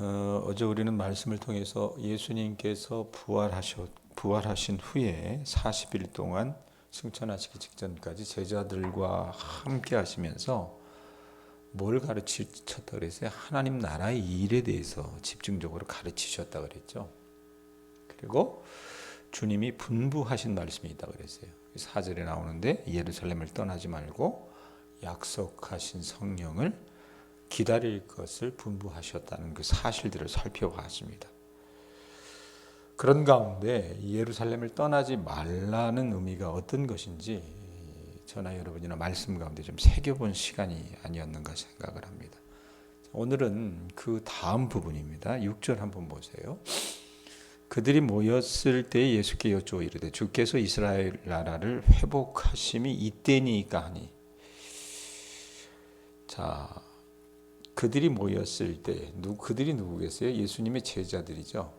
어, 어제 우리는 말씀을 통해서 예수님께서 부활하셨, 부활하신 후에 40일 동안 승천하시기 직전까지 제자들과 함께 하시면서 뭘 가르치셨다 그랬어요? 하나님 나라의 일에 대해서 집중적으로 가르치셨다 그랬죠. 그리고 주님이 분부하신 말씀이 있다 그랬어요. 4절에 나오는데 예루살렘을 떠나지 말고 약속하신 성령을 기다릴 것을 분부하셨다는 그 사실들을 살펴봤습니다. 그런 가운데 예루살렘을 떠나지 말라는 의미가 어떤 것인지 저나 여러분이나 말씀 가운데 좀 새겨본 시간이 아니었는가 생각을 합니다. 오늘은 그 다음 부분입니다. 6절 한번 보세요. 그들이 모였을 때 예수께 여쭈어 이르되 주께서 이스라엘 나라를 회복하심이 이때니까 하니 자 그들이 모였을 때 누, 그들이 누구겠어요? 예수님의 제자들이죠.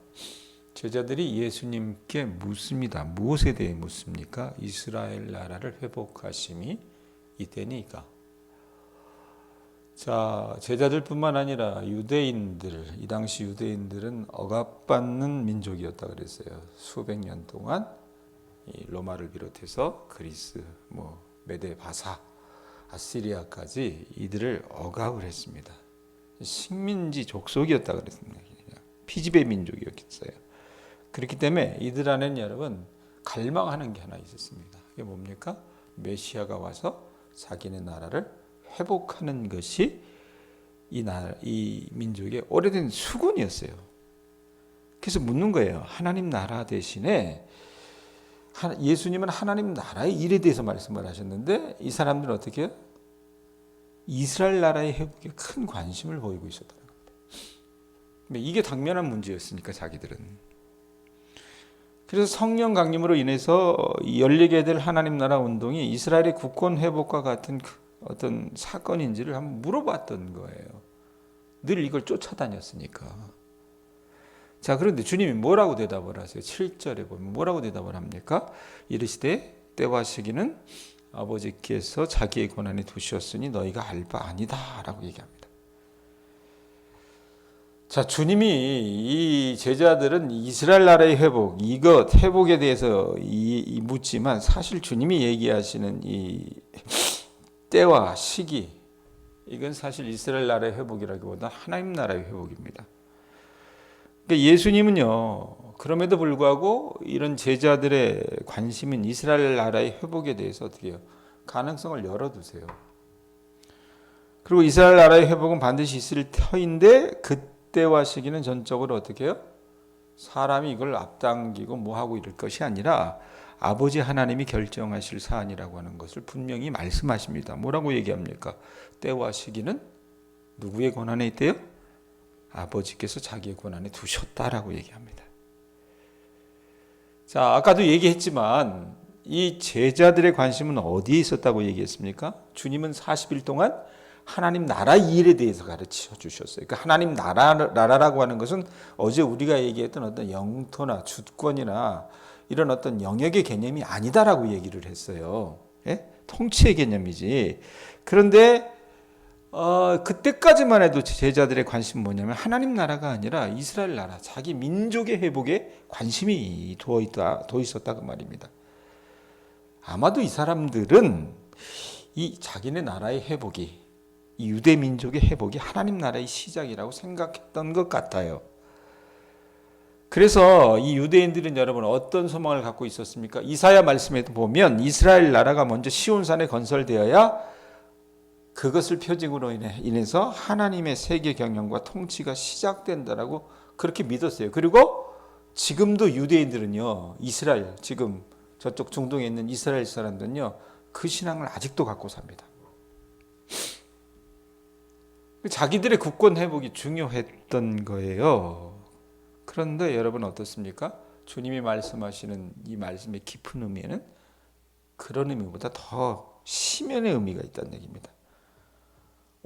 제자들이 예수님께 묻습니다. 무엇에 대해 묻습니까? 이스라엘 나라를 회복하심이 이때니까. 자, 제자들뿐만 아니라 유대인들, 이 당시 유대인들은 억압받는 민족이었다 그랬어요. 수백 년 동안 이 로마를 비롯해서 그리스, 뭐 메데 바사, 아시리아까지 이들을 억압을 했습니다. 식민지 족속이었다 그랬습니다. 피지배 민족이었겠어요. 그렇기 때문에 이들 안에는 여러분 갈망하는 게 하나 있었습니다. 그게 뭡니까? 메시아가 와서 자기네 나라를 회복하는 것이 이 나라, 이 민족의 오래된 수군이었어요. 그래서 묻는 거예요. 하나님 나라 대신에 예수님은 하나님 나라의 일에 대해서 말씀을 하셨는데 이 사람들은 어떻게 해요? 이스라엘 나라의 회복에 큰 관심을 보이고 있었다는 겁니다. 이게 당면한 문제였으니까 자기들은. 그래서 성령 강림으로 인해서 열리게 될 하나님 나라 운동이 이스라엘의 국권 회복과 같은 그 어떤 사건인지를 한번 물어봤던 거예요. 늘 이걸 쫓아다녔으니까. 자, 그런데 주님이 뭐라고 대답을 하세요? 7절에 보면 뭐라고 대답을 합니까? 이르시되 때와 시기는 아버지께서 자기의 권한에 두셨으니 너희가 알바 아니다라고 얘기합니다. 자, 주님이 이 제자들은 이스라엘 나라의 회복, 이것 회복에 대해서 이, 이 묻지만 사실 주님이 얘기하시는 이 때와 시기 이건 사실 이스라엘 나라의 회복이라기보다 하나님 나라의 회복입니다. 그러니까 예수님은요. 그럼에도 불구하고 이런 제자들의 관심인 이스라엘 나라의 회복에 대해서 어떻게 해요? 가능성을 열어두세요. 그리고 이스라엘 나라의 회복은 반드시 있을 터인데 그때와 시기는 전적으로 어떻게 해요? 사람이 이걸 앞당기고 뭐하고 이럴 것이 아니라 아버지 하나님이 결정하실 사안이라고 하는 것을 분명히 말씀하십니다. 뭐라고 얘기합니까? 때와 시기는 누구의 권한에 있대요? 아버지께서 자기의 권한에 두셨다라고 얘기합니다. 자, 아까도 얘기했지만 이 제자들의 관심은 어디에 있었다고 얘기했습니까? 주님은 40일 동안 하나님 나라 일에 대해서 가르쳐 주셨어요. 그러니까 하나님 나라, 나라라고 하는 것은 어제 우리가 얘기했던 어떤 영토나 주권이나 이런 어떤 영역의 개념이 아니다라고 얘기를 했어요. 예? 통치의 개념이지. 그런데 어, 그때까지만 해도 제자들의 관심은 뭐냐면 하나님 나라가 아니라 이스라엘 나라, 자기 민족의 회복에 관심이 두어 있다, 두 있었다 그 말입니다. 아마도 이 사람들은 이 자기네 나라의 회복이 이 유대 민족의 회복이 하나님 나라의 시작이라고 생각했던 것 같아요. 그래서 이 유대인들은 여러분 어떤 소망을 갖고 있었습니까? 이사야 말씀에도 보면 이스라엘 나라가 먼저 시온산에 건설되어야 그것을 표징으로 인해 인해서 하나님의 세계 경영과 통치가 시작된다라고 그렇게 믿었어요. 그리고 지금도 유대인들은요, 이스라엘 지금 저쪽 중동에 있는 이스라엘 사람들은요, 그 신앙을 아직도 갖고 삽니다. 자기들의 국권 회복이 중요했던 거예요. 그런데 여러분 어떻습니까? 주님이 말씀하시는 이 말씀의 깊은 의미에는 그런 의미보다 더 심연의 의미가 있다는 얘기입니다.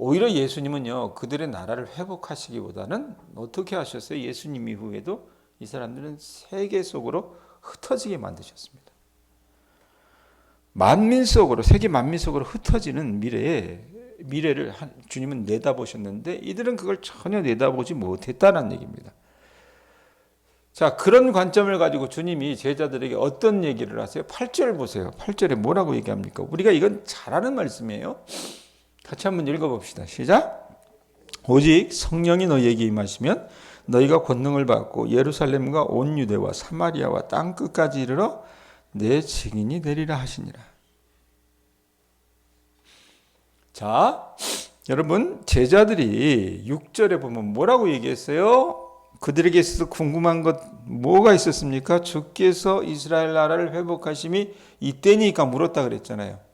오히려 예수님은요, 그들의 나라를 회복하시기보다는 어떻게 하셨어요? 예수님 이후에도 이 사람들은 세계 속으로 흩어지게 만드셨습니다. 만민 속으로, 세계 만민 속으로 흩어지는 미래에 미래를 한- 주님은 내다보셨는데 이들은 그걸 전혀 내다보지 못했다는 얘기입니다. 자, 그런 관점을 가지고 주님이 제자들에게 어떤 얘기를 하세요? 8절 보세요. 8절에 뭐라고 얘기합니까? 우리가 이건 잘 아는 말씀이에요. 같이 한번 읽어 봅시다. 시작. 오직 성령이 너희에게 임하시면 너희가 권능을 받고 예루살렘과 온 유대와 사마리아와 땅 끝까지 이르러 내 증인이 되리라 하시니라. 자, 여러분 제자들이 6절에 보면 뭐라고 얘기했어요? 그들에게 있어서 궁금한 것 뭐가 있었습니까? 주께서 이스라엘 나라를 회복하심이 이때니까 물었다 그랬잖아요.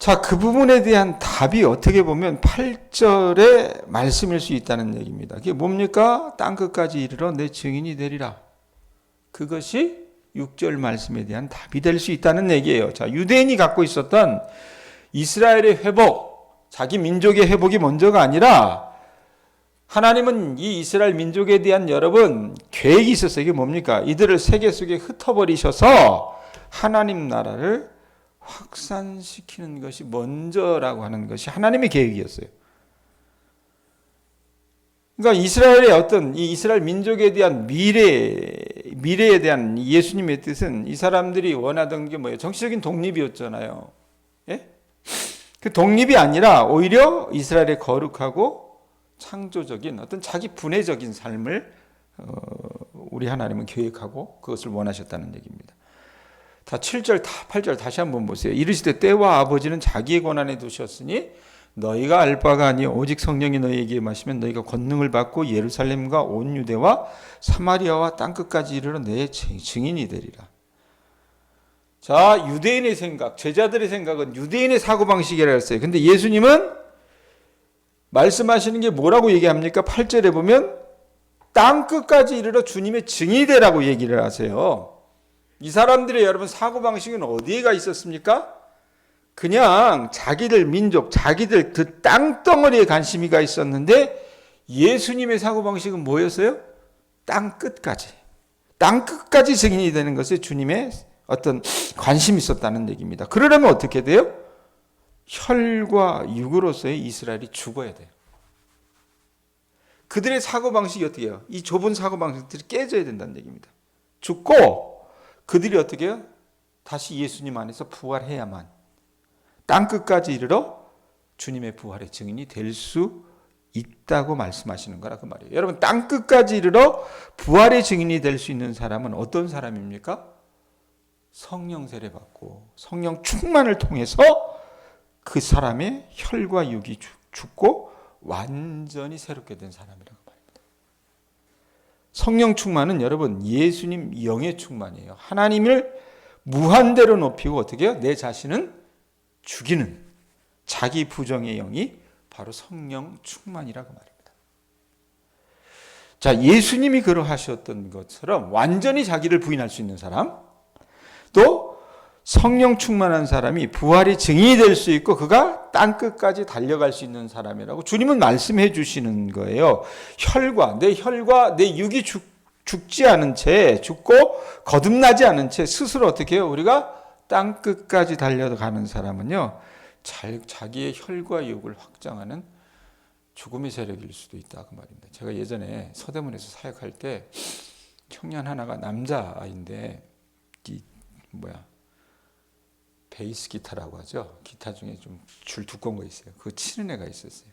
자, 그 부분에 대한 답이 어떻게 보면 8절의 말씀일 수 있다는 얘기입니다. 그게 뭡니까? 땅 끝까지 이르러 내 증인이 되리라. 그것이 6절 말씀에 대한 답이 될 수 있다는 얘기예요. 자, 유대인이 갖고 있었던 이스라엘의 회복, 자기 민족의 회복이 먼저가 아니라 하나님은 이 이스라엘 민족에 대한 여러분 계획이 있었어요. 이게 뭡니까? 이들을 세계 속에 흩어버리셔서 하나님 나라를 확산시키는 것이 먼저라고 하는 것이 하나님의 계획이었어요. 그러니까 이스라엘의 어떤 이 이스라엘 민족에 대한 미래 미래에 대한 예수님의 뜻은 이 사람들이 원하던 게 뭐예요? 정치적인 독립이었잖아요. 예? 그 독립이 아니라 오히려 이스라엘의 거룩하고 창조적인 어떤 자기 분해적인 삶을 어, 우리 하나님은 계획하고 그것을 원하셨다는 얘기입니다. 다 7절, 다 8절 다시 한번 보세요. 이르시되 때와 아버지는 자기의 권한에 두셨으니 너희가 알 바가 아니요 오직 성령이 너희에게 마시면 너희가 권능을 받고 예루살렘과 온 유대와 사마리아와 땅 끝까지 이르러 내 증인이 되리라. 자, 유대인의 생각, 제자들의 생각은 유대인의 사고 방식이라 했어요. 근데 예수님은 말씀하시는 게 뭐라고 얘기합니까? 8절에 보면 땅 끝까지 이르러 주님의 증인이 되라고 얘기를 하세요. 이 사람들의 여러분 사고 방식은 어디에가 있었습니까? 그냥 자기들 민족, 자기들 그 땅덩어리에 관심이가 있었는데 예수님의 사고 방식은 뭐였어요? 땅 끝까지. 땅 끝까지 증인이 되는 것에 주님의 어떤 관심이 있었다는 얘기입니다. 그러려면 어떻게 돼요? 혈과 육으로서의 이스라엘이 죽어야 돼요. 그들의 사고 방식이 어떻게 해요? 이 좁은 사고 방식들이 깨져야 된다는 얘기입니다. 죽고 그들이 어떻게 해요? 다시 예수님 안에서 부활해야만 땅 끝까지 이르러 주님의 부활의 증인이 될 수 있다고 말씀하시는 거라 그 말이에요. 여러분 땅 끝까지 이르러 부활의 증인이 될 수 있는 사람은 어떤 사람입니까? 성령 세례 받고 성령 충만을 통해서 그 사람의 혈과 육이 죽고 완전히 새롭게 된 사람이라고. 성령 충만은 여러분 예수님 영의 충만이에요. 하나님을 무한대로 높이고 어떻게 해요? 내 자신은 죽이는 자기 부정의 영이 바로 성령 충만이라고 말입니다. 자, 예수님이 그러하셨던 것처럼 완전히 자기를 부인할 수 있는 사람, 또 성령 충만한 사람이 부활의 증인이 될 수 있고 그가 땅 끝까지 달려갈 수 있는 사람이라고 주님은 말씀해 주시는 거예요. 혈과 내 혈과 내 육이 죽, 죽지 않은 채 죽고 거듭나지 않은 채 스스로 어떻게 해요? 우리가 땅 끝까지 달려가는 사람은요. 잘, 자기의 혈과 육을 확장하는 죽음의 세력일 수도 있다 그 말입니다. 제가 예전에 서대문에서 사역할 때 청년 하나가 남자 아인데 이 뭐야 베이스 기타라고 하죠. 기타 중에 좀 줄 두꺼운 거 있어요. 그거 치는 애가 있었어요.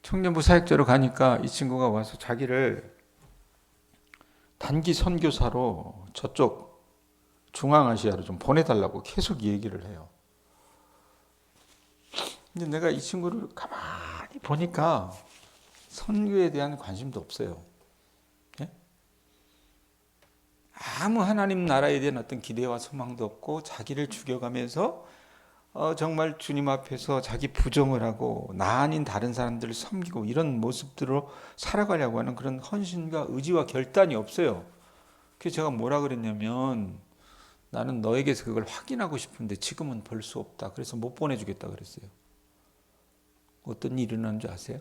청년부 사역자로 가니까 이 친구가 와서 자기를 단기 선교사로 저쪽 중앙아시아로 좀 보내달라고 계속 얘기를 해요. 근데 내가 이 친구를 가만히 보니까 선교에 대한 관심도 없어요. 예? 아무 하나님 나라에 대한 어떤 기대와 소망도 없고 자기를 죽여가면서 어, 정말 주님 앞에서 자기 부정을 하고 나 아닌 다른 사람들을 섬기고 이런 모습들로 살아가려고 하는 그런 헌신과 의지와 결단이 없어요. 그래서 제가 뭐라 그랬냐면 나는 너에게서 그걸 확인하고 싶은데 지금은 볼 수 없다. 그래서 못 보내주겠다 그랬어요. 어떤 일이 일어난 줄 아세요?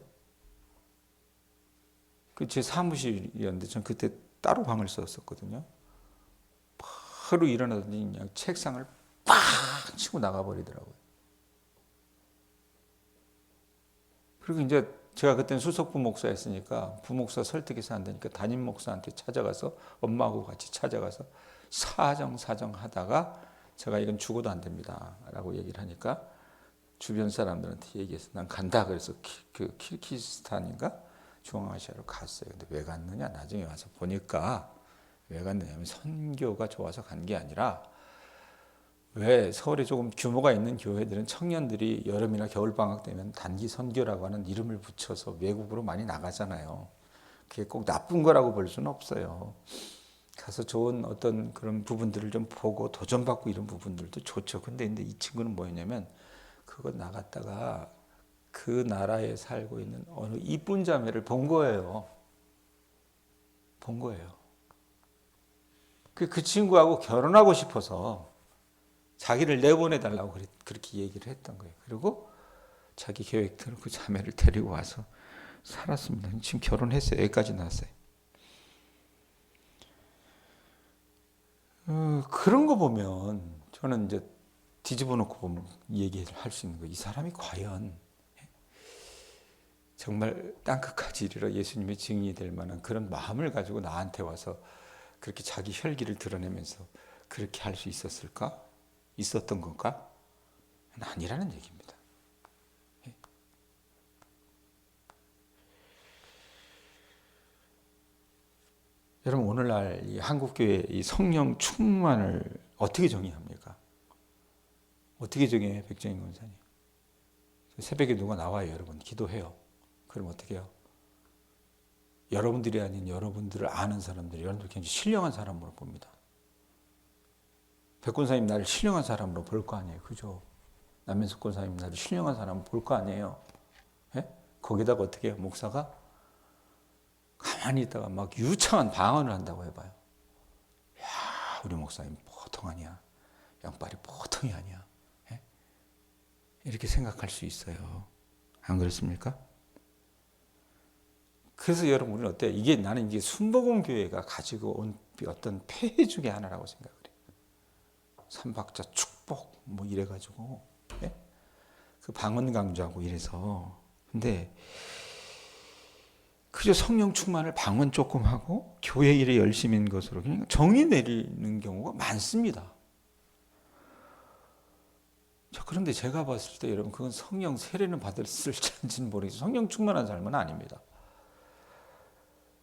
그 제 사무실이었는데 전 그때 따로 방을 썼었거든요. 바로 일어나더니 그냥 책상을 팍 치고 나가버리더라고요. 그리고 이제 제가 그때는 수석 부 목사였으니까 부목사 설득해서 안 되니까 담임 목사한테 찾아가서 엄마하고 같이 찾아가서 사정 사정 하다가 제가 이건 죽어도 안 됩니다 라고 얘기를 하니까 주변 사람들한테 얘기해서 난 간다 그래서 키, 그 키르기스탄인가 중앙아시아로 갔어요. 근데 왜 갔느냐 나중에 와서 보니까 왜 갔느냐면 선교가 좋아서 간 게 아니라 왜 서울에 조금 규모가 있는 교회들은 청년들이 여름이나 겨울 방학 되면 단기 선교라고 하는 이름을 붙여서 외국으로 많이 나가잖아요. 그게 꼭 나쁜 거라고 볼 수는 없어요. 가서 좋은 어떤 그런 부분들을 좀 보고 도전받고 이런 부분들도 좋죠. 근데 근데 이 친구는 뭐였냐면 그거 나갔다가 그 나라에 살고 있는 어느 이쁜 자매를 본 거예요. 본 거예요. 그, 그 친구하고 결혼하고 싶어서 자기를 내보내달라고 그랬- 그렇게 얘기를 했던 거예요. 그리고 자기 계획대로 그 자매를 데리고 와서 살았습니다. 지금 결혼했어요. 여기까지 나왔어요. 어, 그런 거 보면 저는 이제 뒤집어 놓고 얘기를 할 수 있는 거예요. 이 사람이 과연 정말 땅끝까지 이르러 예수님의 증인이 될 만한 그런 마음을 가지고 나한테 와서 그렇게 자기 혈기를 드러내면서 그렇게 할 수 있었을까? 있었던 건가? 아니라는 얘기입니다. 예. 여러분 오늘날 이 한국 교회 이 성령 충만을 어떻게 정의합니까? 어떻게 정의해요, 백정인 권사님? 새벽에 누가 나와요, 여러분 기도해요. 그럼 어떻게 해요? 여러분들이 아닌 여러분들을 아는 사람들이 여러분들 굉장히 신령한 사람으로 봅니다. 백권사님 나를 신령한 사람으로 볼 거 아니에요. 그죠? 남면석 권사님 나를 신령한 사람으로 볼 거 아니에요. 예? 거기다가 어떻게 해요? 목사가 가만히 있다가 막 유창한 방언을 한다고 해봐요. 야, 우리 목사님 보통 아니야. 양발이 보통이 아니야. 예? 이렇게 생각할 수 있어요. 안 그렇습니까? 그래서 여러분 우리는 어때요? 이게 나는 이게 순복음 교회가 가지고 온 어떤 폐해 중에 하나라고 생각을 해요. 삼박자 축복 뭐 이래 가지고 예? 그 방언 강조하고 이래서 근데 그저 성령 충만을 방언 조금 하고 교회 일에 열심인 것으로 그냥 정의 내리는 경우가 많습니다. 자, 그런데 제가 봤을 때 여러분 그건 성령 세례는 받았을지는 모르겠어요. 성령 충만한 삶은 아닙니다.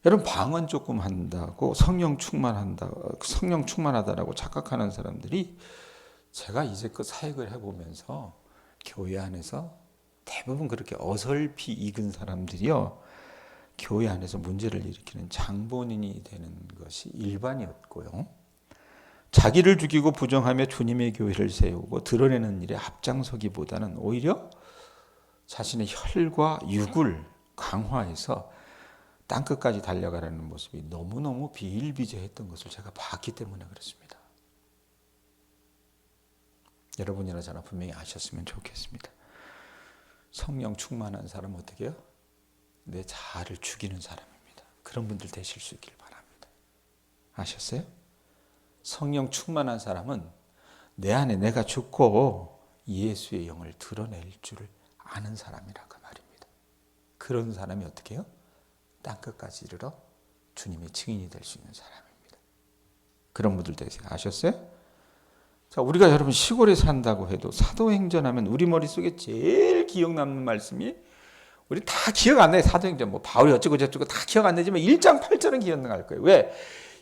여러분 방언 조금 한다고 성령 충만한다, 성령 충만하다라고 착각하는 사람들이 제가 이제껏 사역을 해보면서 교회 안에서 대부분 그렇게 어설피 익은 사람들이요 교회 안에서 문제를 일으키는 장본인이 되는 것이 일반이었고요. 자기를 죽이고 부정하며 주님의 교회를 세우고 드러내는 일에 앞장서기보다는 오히려 자신의 혈과 육을 강화해서 땅끝까지 달려가라는 모습이 너무너무 비일비재했던 것을 제가 봤기 때문에 그렇습니다. 여러분이나 저나 분명히 아셨으면 좋겠습니다. 성령 충만한 사람 어떻게 해요? 내 자아를 죽이는 사람입니다. 그런 분들 되실 수 있길 바랍니다. 아셨어요? 성령 충만한 사람은 내 안에 내가 죽고 예수의 영을 드러낼 줄을 아는 사람이라 그 말입니다. 그런 사람이 어떻게 해요? 땅끝까지 이르러 주님의 증인이 될 수 있는 사람입니다. 그런 분들 되세요. 아셨어요? 자, 우리가 여러분 시골에 산다고 해도 사도행전 하면 우리 머릿속에 제일 기억 남는 말씀이 우리 다 기억 안 나요. 사도행전 뭐 바울이 어쩌고 저쩌고 다 기억 안 나지만 1장 8절은 기억날 거예요. 왜?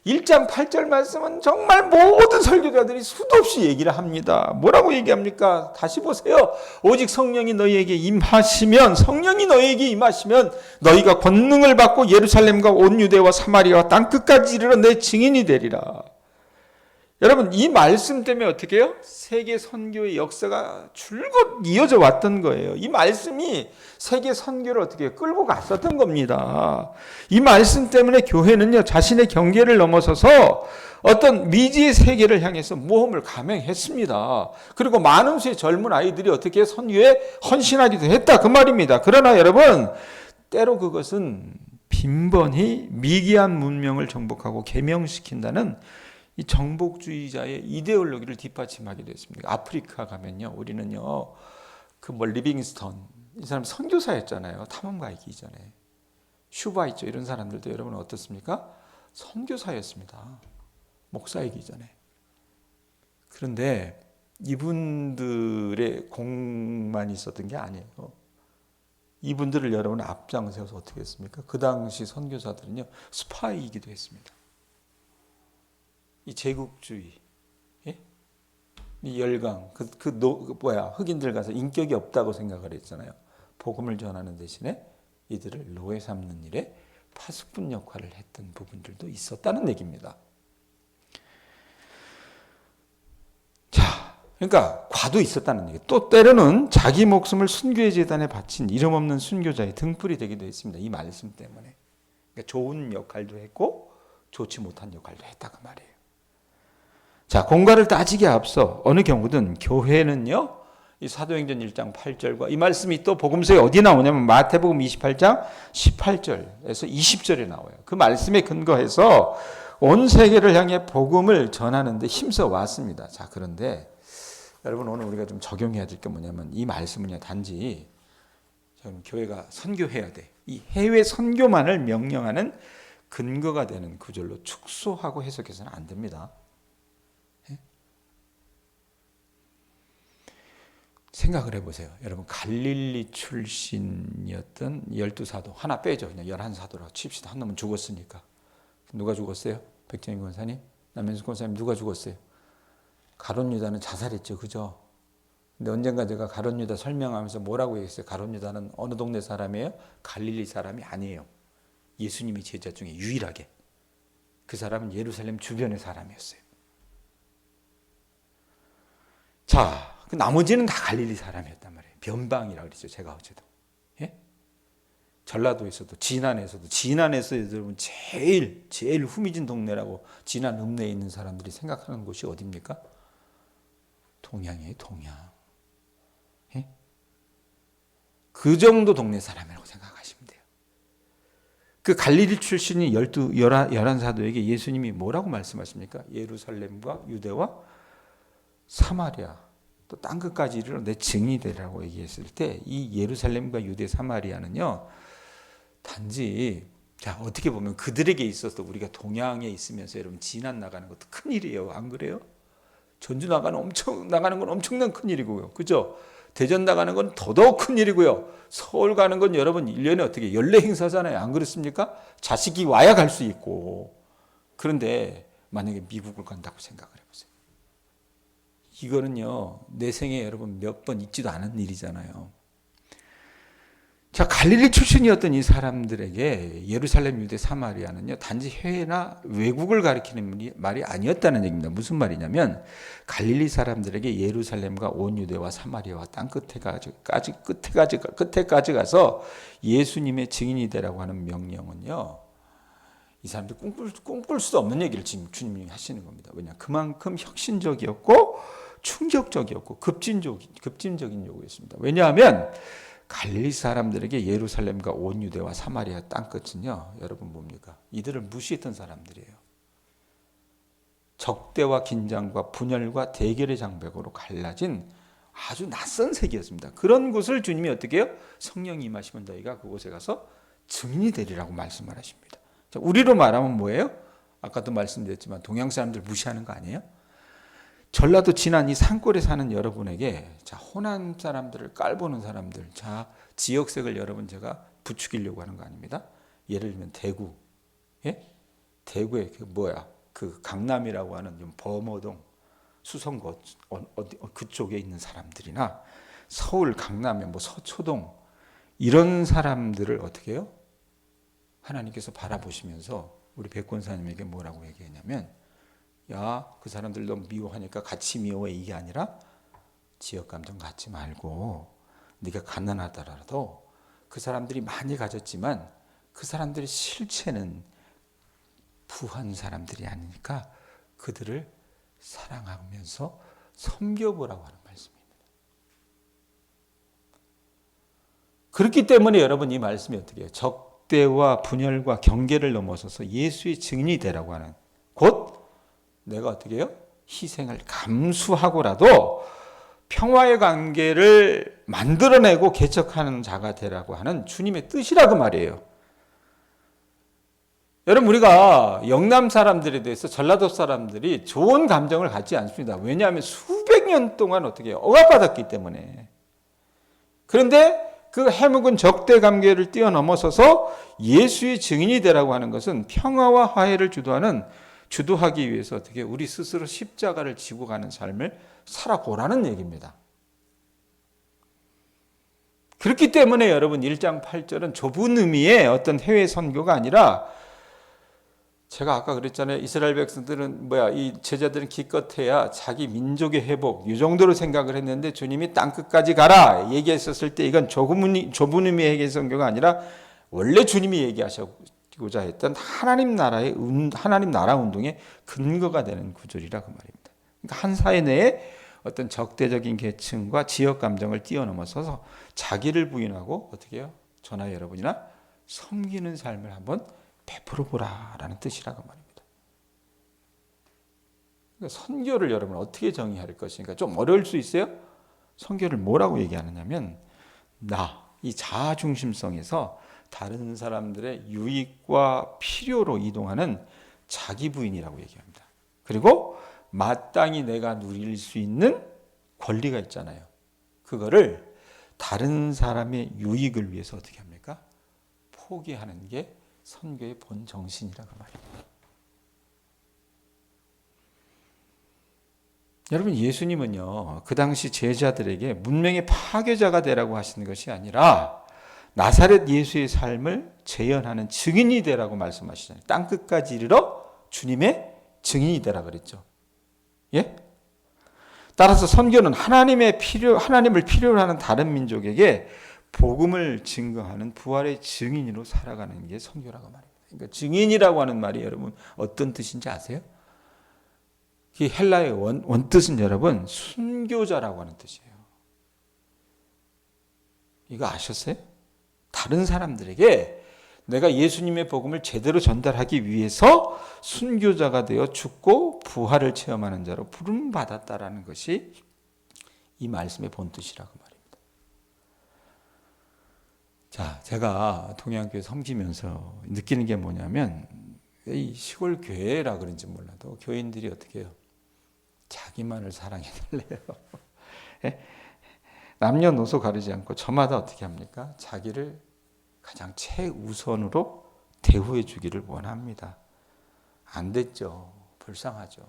1장 8절 말씀은 정말 모든 설교자들이 수도 없이 얘기를 합니다. 뭐라고 얘기합니까? 다시 보세요. 오직 성령이 너희에게 임하시면 성령이 너희에게 임하시면 너희가 권능을 받고 예루살렘과 온 유대와 사마리아와 땅 끝까지 이르러 내 증인이 되리라. 여러분 이 말씀 때문에 어떻게 해요? 세계 선교의 역사가 줄곧 이어져 왔던 거예요. 이 말씀이 세계 선교를 어떻게 끌고 갔었던 겁니다. 이 말씀 때문에 교회는요 자신의 경계를 넘어서서 어떤 미지의 세계를 향해서 모험을 감행했습니다. 그리고 많은 수의 젊은 아이들이 어떻게 선교에 헌신하기도 했다 그 말입니다. 그러나 여러분 때로 그것은 빈번히 미개한 문명을 정복하고 개명시킨다는 이 정복주의자의 이데올로기를 뒷받침하게 됐습니다. 아프리카 가면요, 우리는요, 그 뭐 리빙스턴 이 사람 선교사였잖아요. 탐험가이기 전에. 슈바 있죠. 이런 사람들도 여러분 어떻습니까? 선교사였습니다. 목사이기 전에. 그런데 이분들의 공만 있었던 게 아니에요. 이분들을 여러분 앞장 세워서 어떻게 했습니까? 그 당시 선교사들은요 스파이이기도 했습니다. 이 제국주의, 예? 이 열강, 그, 그, 노, 그 뭐야 흑인들 가서 인격이 없다고 생각을 했잖아요. 복음을 전하는 대신에 이들을 노예 삼는 일에 파수꾼 역할을 했던 부분들도 있었다는 얘기입니다. 자, 그러니까 과도 있었다는 얘기. 또 때로는 자기 목숨을 순교의 재단에 바친 이름 없는 순교자의 등불이 되기도 했습니다. 이 말씀 때문에. 그러니까 좋은 역할도 했고 좋지 못한 역할도 했다고 말이에요. 자, 공과를 따지기 앞서 어느 경우든 교회는요. 이 사도행전 1장 8절과 이 말씀이 또 복음서에 어디 나오냐면 마태복음 28장 18절에서 20절에 나와요. 그 말씀에 근거해서 온 세계를 향해 복음을 전하는데 힘써 왔습니다. 자, 그런데 여러분 오늘 우리가 좀 적용해야 될 게 뭐냐면 이 말씀은요 단지 교회가 선교해야 돼. 이 해외 선교만을 명령하는 근거가 되는 구절로 축소하고 해석해서는 안 됩니다. 생각을 해보세요. 여러분 갈릴리 출신이었던 열두 사도 하나 빼죠. 그냥 열한 사도라고 칩시다. 한 놈은 죽었으니까. 누가 죽었어요? 백정희 권사님? 남현수 권사님 누가 죽었어요? 가론 유다는 자살했죠. 그죠? 근데 언젠가 제가 가론 유다 설명하면서 뭐라고 얘기했어요? 가론 유다는 어느 동네 사람이에요? 갈릴리 사람이 아니에요. 예수님이 제자 중에 유일하게. 그 사람은 예루살렘 주변의 사람이었어요. 자, 그 나머지는 다 갈릴리 사람이었단 말이에요. 변방이라 그랬죠. 제가 어제도. 예? 전라도에서도 진안에서도 진안에서 여러분 제일 제일 후미진 동네라고 진안 읍내에 있는 사람들이 생각하는 곳이 어디입니까? 동양이에요, 동양. 예? 그 정도 동네 사람이라고 생각하시면 돼요. 그 갈릴리 열두 열한, 열한 사도에게 예수님이 뭐라고 말씀하십니까? 예루살렘과 유대와 사마리아 또 땅 끝까지 이르러 내 증이 되라고 얘기했을 때 이 예루살렘과 유대 사마리아는요 단지 자 어떻게 보면 그들에게 있어서 우리가 동양에 있으면서 여러분 진안 나가는 것도 큰 일이에요 안 그래요? 전주 나가는 엄청 나가는 건 엄청난 큰 일이고요. 그죠? 대전 나가는 건 더더욱 큰 일이고요. 서울 가는 건 여러분 1년에 어떻게 연례 행사잖아요. 안 그렇습니까? 자식이 와야 갈 수 있고. 그런데 만약에 미국을 간다고 생각을 해 보세요. 이거는요, 내 생에 여러분 몇 번 있지도 않은 일이잖아요. 자, 갈릴리 출신이었던 이 사람들에게 예루살렘, 유대, 사마리아는요, 단지 해외나 외국을 가리키는 말이 아니었다는 얘기입니다. 무슨 말이냐면, 갈릴리 사람들에게 예루살렘과 온 유대와 사마리아와 땅 끝에까지, 끝에까지, 끝에까지 가서 예수님의 증인이 되라고 하는 명령은요, 이 사람들 꿈꿀, 꿈꿀 수 없는 얘기를 지금 주님이 하시는 겁니다. 왜냐? 그만큼 혁신적이었고, 충격적이었고, 급진적, 급진적인 요구였습니다. 왜냐하면, 갈릴리 사람들에게 예루살렘과 온 유대와 사마리아 땅 끝은요. 여러분 뭡니까? 이들을 무시했던 사람들이에요. 적대와 긴장과 분열과 대결의 장벽으로 갈라진 아주 낯선 세계였습니다. 그런 곳을 주님이 어떻게 해요? 성령이 임하시면 너희가 그곳에 가서 증인이 되리라고 말씀을 하십니다. 자, 우리로 말하면 뭐예요? 아까도 말씀드렸지만 동양 사람들 무시하는 거 아니에요? 전라도 진안 이 산골에 사는 여러분에게 자 호남 사람들을 깔보는 사람들 자 지역색을 여러분 제가 부추기려고 하는 거 아닙니다. 예를 들면 대구 예 대구에 그 뭐야 그 강남이라고 하는 좀 범어동 수성구 어디 그쪽에 있는 사람들이나 서울 강남의 뭐 서초동 이런 사람들을 어떻게 해요? 하나님께서 바라보시면서 우리 백권사님에게 뭐라고 얘기했냐면 야, 그 사람들 너 미워하니까 같이 미워해 이게 아니라 지역 감정 갖지 말고 네가 가난하더라도 그 사람들이 많이 가졌지만 그 사람들의 실체는 부한 사람들이 아니니까 그들을 사랑하면서 섬겨보라고 하는 말씀입니다. 그렇기 때문에 여러분 이 말씀이 어떻게 해요? 적대와 분열과 경계를 넘어서서 예수의 증인이 되라고 하는 곧 내가 어떻게 해요? 희생을 감수하고라도 평화의 관계를 만들어내고 개척하는 자가 되라고 하는 주님의 뜻이라고 말이에요. 여러분 우리가 영남 사람들에 대해서 전라도 사람들이 좋은 감정을 갖지 않습니다. 왜냐하면 수백 년 동안 어떻게? 억압받았기 때문에. 그런데 그 해묵은 적대 관계를 뛰어넘어서서 예수의 증인이 되라고 하는 것은 평화와 화해를 주도하는 주도하기 위해서 어떻게 우리 스스로 십자가를 지고 가는 삶을 살아보라는 얘기입니다. 그렇기 때문에 여러분 1장 8절은 좁은 의미의 어떤 해외 선교가 아니라 제가 아까 그랬잖아요. 이스라엘 백성들은 뭐야 이 제자들은 기껏해야 자기 민족의 회복 이 정도로 생각을 했는데 주님이 땅 끝까지 가라 얘기했었을 때 이건 좁은, 좁은 의미의 해외 선교가 아니라 원래 주님이 얘기하 시고자 했던 하나님 나라의 하나님 나라 운동의 근거가 되는 구절이라 그 말입니다. 그러니까 한 사회 내에 어떤 적대적인 계층과 지역 감정을 뛰어넘어서서 자기를 부인하고 어떻게 해요? 전하 여러분이나 섬기는 삶을 한번 베풀어 보라라는 뜻이라고 말입니다. 그러니까 선교를 여러분 어떻게 정의할 것인가 좀 어려울 수 있어요. 선교를 뭐라고 얘기하느냐면 나 이 자아 중심성에서 다른 사람들의 유익과 필요로 이동하는 자기 부인이라고 얘기합니다. 그리고 마땅히 내가 누릴 수 있는 권리가 있잖아요. 그거를 다른 사람의 유익을 위해서 어떻게 합니까? 포기하는 게 선교의 본 정신이라고 말입니다. 여러분 예수님은요 그 당시 제자들에게 문명의 파괴자가 되라고 하시는 것이 아니라 나사렛 예수의 삶을 재현하는 증인이 되라고 말씀하시잖아요. 땅 끝까지 이르러 주님의 증인이 되라 그랬죠. 예? 따라서 선교는 하나님의 필요 하나님을 필요로 하는 다른 민족에게 복음을 증거하는 부활의 증인으로 살아가는 게 선교라고 말입니다. 그러니까 증인이라고 하는 말이 여러분 어떤 뜻인지 아세요? 이 헬라의 원, 원뜻은 여러분 순교자라고 하는 뜻이에요. 이거 아셨어요? 다른 사람들에게 내가 예수님의 복음을 제대로 전달하기 위해서 순교자가 되어 죽고 부활을 체험하는 자로 부름 받았다라는 것이 이 말씀의 본 뜻이라고 말입니다. 자, 제가 동양교회 섬기면서 느끼는 게 뭐냐면 이 시골 교회라 그런지 몰라도 교인들이 어떻게 해요? 자기만을 사랑해 달래요. 예? 남녀노소 가리지 않고 저마다 어떻게 합니까? 자기를 가장 최우선으로 대우해 주기를 원합니다. 안 됐죠. 불쌍하죠.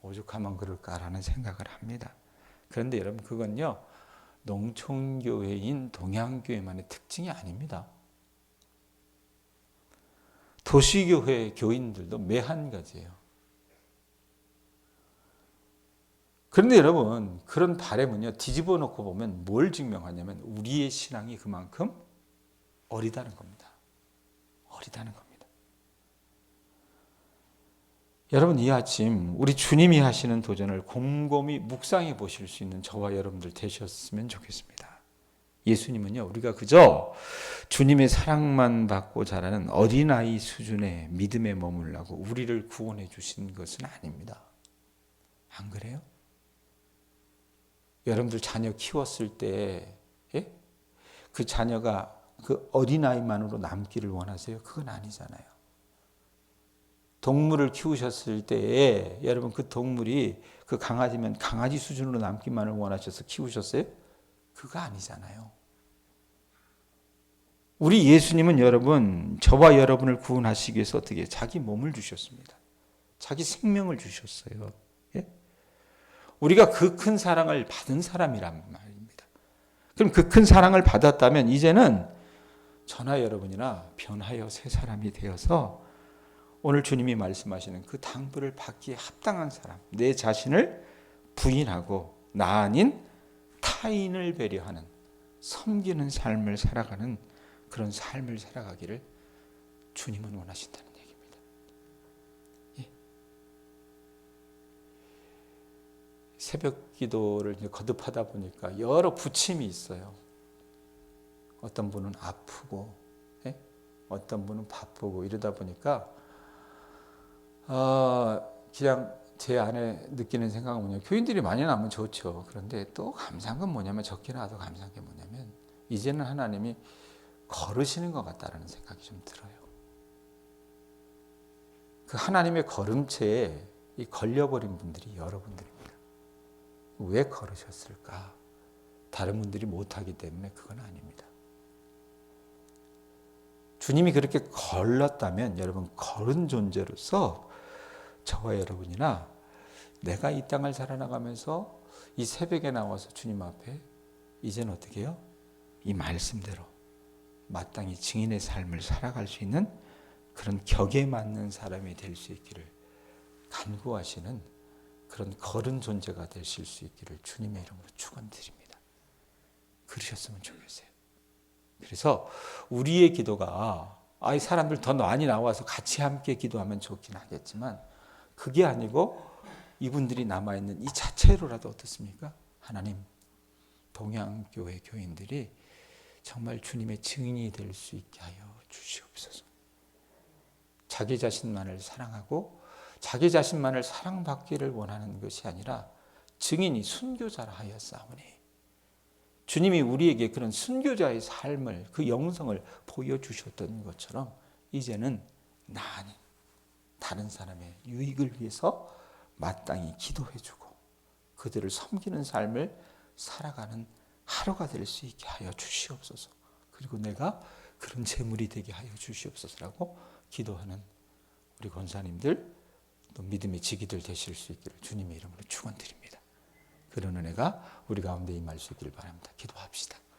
오죽하면 그럴까라는 생각을 합니다. 그런데 여러분 그건요. 농촌교회인 동양교회만의 특징이 아닙니다. 도시교회 교인들도 매한가지예요. 그런데 여러분 그런 바램은요 뒤집어 놓고 보면 뭘 증명하냐면 우리의 신앙이 그만큼 어리다는 겁니다. 어리다는 겁니다. 여러분 이 아침 우리 주님이 하시는 도전을 곰곰이 묵상해 보실 수 있는 저와 여러분들 되셨으면 좋겠습니다. 예수님은요 우리가 그저 주님의 사랑만 받고 자라는 어린아이 수준의 믿음에 머물라고 우리를 구원해 주신 것은 아닙니다. 안 그래요? 여러분들 자녀 키웠을 때그 예? 자녀가 그 어린아이만으로 남기를 원하세요? 그건 아니잖아요. 동물을 키우셨을 때에 여러분 그 동물이 그 강아지면 강아지 수준으로 남기만을 원하셔서 키우셨어요? 그거 아니잖아요. 우리 예수님은 여러분 저와 여러분을 구원하시기 위해서 어떻게 자기 몸을 주셨습니다. 자기 생명을 주셨어요. 예? 우리가 그 큰 사랑을 받은 사람이란 말입니다. 그럼 그 큰 사랑을 받았다면 이제는 저나 여러분이나 변하여 새 사람이 되어서 오늘 주님이 말씀하시는 그 당부를 받기에 합당한 사람, 내 자신을 부인하고 나 아닌 타인을 배려하는 섬기는 삶을 살아가는 그런 삶을 살아가기를 주님은 원하신다는 얘기입니다. 예. 새벽 기도를 거듭하다 보니까 여러 부침이 있어요. 어떤 분은 아프고, 예? 어떤 분은 바쁘고 이러다 보니까 어, 그냥 제 안에 느끼는 생각은 뭐냐면 교인들이 많이 나면 좋죠. 그런데 또 감사한 건 뭐냐면 적게 나와도 감사한 게 뭐냐면 이제는 하나님이 걸으시는 것 같다라는 생각이 좀 들어요. 그 하나님의 걸음체에 이 걸려버린 분들이 여러분들입니다. 왜 걸으셨을까? 다른 분들이 못하기 때문에 그건 아닙니다. 주님이 그렇게 걸렀다면 여러분 걸은 존재로서 저와 여러분이나 내가 이 땅을 살아나가면서 이 새벽에 나와서 주님 앞에 이제는 어떻게 해요? 이 말씀대로 마땅히 증인의 삶을 살아갈 수 있는 그런 격에 맞는 사람이 될 수 있기를 간구하시는 그런 걸은 존재가 되실 수 있기를 주님의 이름으로 축원드립니다. 그러셨으면 좋겠어요. 그래서 우리의 기도가 아이 사람들 더 많이 나와서 같이 함께 기도하면 좋긴 하겠지만 그게 아니고 이분들이 남아 있는 이 자체로라도 어떻습니까? 하나님 동양교회 교인들이 정말 주님의 증인이 될 수 있게 하여 주시옵소서. 자기 자신만을 사랑하고 자기 자신만을 사랑받기를 원하는 것이 아니라 증인이 순교자라 하였사오니 주님이 우리에게 그런 순교자의 삶을 그 영성을 보여주셨던 것처럼 이제는 나 아닌 다른 사람의 유익을 위해서 마땅히 기도해주고 그들을 섬기는 삶을 살아가는 하루가 될 수 있게 하여 주시옵소서. 그리고 내가 그런 재물이 되게 하여 주시옵소서라고 기도하는 우리 권사님들 또 믿음의 지기들 되실 수 있기를 주님의 이름으로 축원드립니다. 그런 은혜가 우리 가운데 임할 수 있기를 바랍니다. 기도합시다.